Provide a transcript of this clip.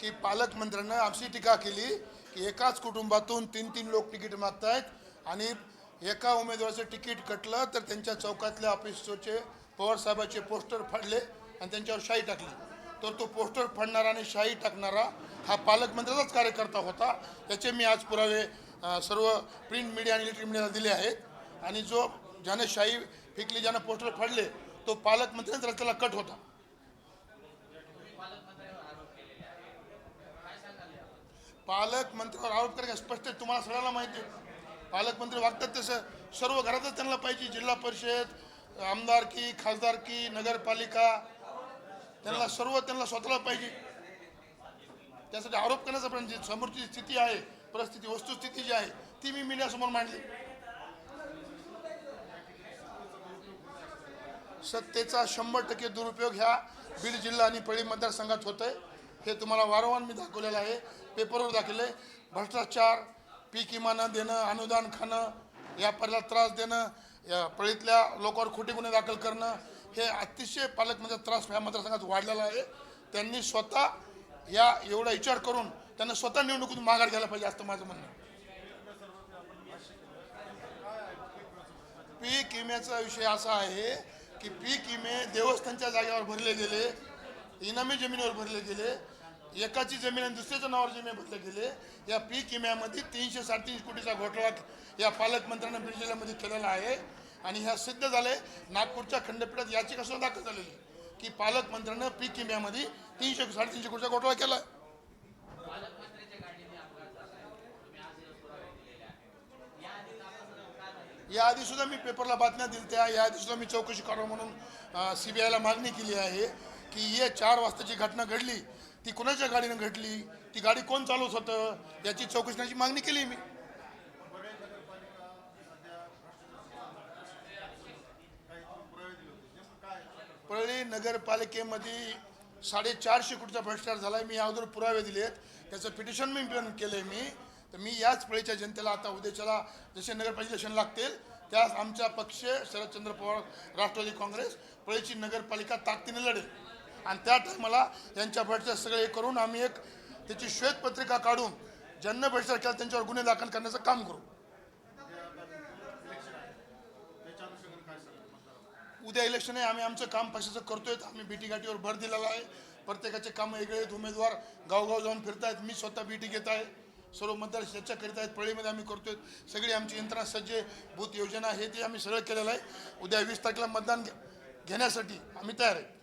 की पालकमंत्र्यांना अशी टीका केली की एकाच कुटुंबातून तीन तीन लोक तिकीट मागतायत आणि एका उमेदवाराचं तिकीट कटलं तर त्यांच्या चौकातल्या ऑफिसचे पवारसाहेबाचे पोस्टर फाडले आणि त्यांच्यावर शाई टाकली. तर तो पोस्टर फाडणारा आणि शाही टाकणारा हा पालकमंत्र्याचाच कार्यकर्ता होता. याचे मी आज पुरावे सर्व प्रिंट मीडिया आणि इलेक्ट्रिक मीडियाला दिले आहेत. आणि जो ज्याने शाही फेकली ज्यानं पोस्टर फाडले तो पालकमंत्र्यांचा रस्त्याला कट होता. पालकमंत्र्यावर आरोप करायला स्पष्ट तुम्हाला सगळ्यांना माहिती आहे. पालकमंत्री वागतात तसं. सर्व घरातच त्यांना पाहिजे. जिल्हा परिषद आमदारकी खासदारकी नगरपालिका त्यांना सर्व त्यांना स्वतःला पाहिजे. त्यासाठी आरोप करण्याचा पण समोरची स्थिती आहे परिस्थिती वस्तुस्थिती जी आहे ती मी मीडियासमोर मांडली. सत्तेचा शंभर टक्के दुरुपयोग ह्या बीड जिल्हा आणि पळी मतदारसंघात होत आहे हे तुम्हाला वारंवार मी दाखवलेलं आहे. पेपरवर दाखवले भ्रष्टाचार पीक इमानं देणं अनुदान खाणं व्यापाऱ्याला त्रास देणं या पळीतल्या लोकांवर खोटे गुन्हे दाखल करणं हे अतिशय पालकमंत्र्याचा म्हणजे त्रास ह्या मतदारसंघात वाढलेला आहे. त्यांनी स्वतः या एवढा विचार करून त्यांना स्वतः निवडणुकीतून माघार घ्यायला पाहिजे असं माझं म्हणणं पीक विम्याचा विषय असा आहे की पीक विमे देवस्थानच्या जागेवर भरले गेले. इनामी जमिनीवर भरले गेले एकाची जमीन आणि दुसऱ्याच्या नावावर जमीन भरले गेले. या पीक विम्यामध्ये तीनशे साडेतीनशे कोटीचा घोटाळा या पालकमंत्र्यांना बीड जिल्ह्यामध्ये केलेला आहे. आणि ह्या सिद्ध झाले नागपूरच्या खंडपीठात याचिका सुद्धा दाखल झालेली की पालकमंत्र्यानं पीक विम्यामध्ये तीनशे साडेतीनशे कोटीचा घोटाळा केला. याआधी सुद्धा मी पेपरला बातम्या दिल्या त्या याआधी सुद्धा मी चौकशी करावं म्हणून सी बी आयला मागणी केली आहे. की ये चार वाजताची घटना घडली ती कोणाच्या गाडीनं घडली ती गाडी कोण चालवत होतं याची चौकशण्याची मागणी केली मी. परळी नगरपालिकेमध्ये साडेचारशे कोटीचा भ्रष्टाचार झाला आहे मी अगोदर पुरावे दिले आहेत त्याचं पिटिशन मी पण केलं आहे मी. तर मी याच पळीच्या जनतेला आता उद्याच्याला जसे नगरपालिका इलेक्शन लागतील त्यास आमचा पक्ष शरदचंद्र पवार राष्ट्रवादी काँग्रेस पळीची नगरपालिका ताकदीने लढेल. आणि त्या टायमाला यांच्या भ्रष्टाचार सगळे हे करून आम्ही एक त्याची श्वेतपत्रिका काढून ज्यांना भ्रष्टाचार केला त्यांच्यावर गुन्हे दाखल करण्याचं काम करू. उद्या इलेक्शन आहे आम्ही आमचं काम पक्षाचं करतोय आम्ही बीटी गाठीवर भर दिलेला आहे. प्रत्येकाचे कामं वेगळे आहेत उमेदवार गावगाव जाऊन फिरतायत मी स्वतः बीटी घेत आहे. सर्व मतदार चर्चा करीत आहेत पळीमध्ये आम्ही करतोय. सगळी आमची यंत्रणा सज्ज बूथ योजना हे ते आम्ही सगळं केलेलं आहे. उद्या वीस तारखेला मतदान घे- घेण्यासाठी आम्ही तयार आहे.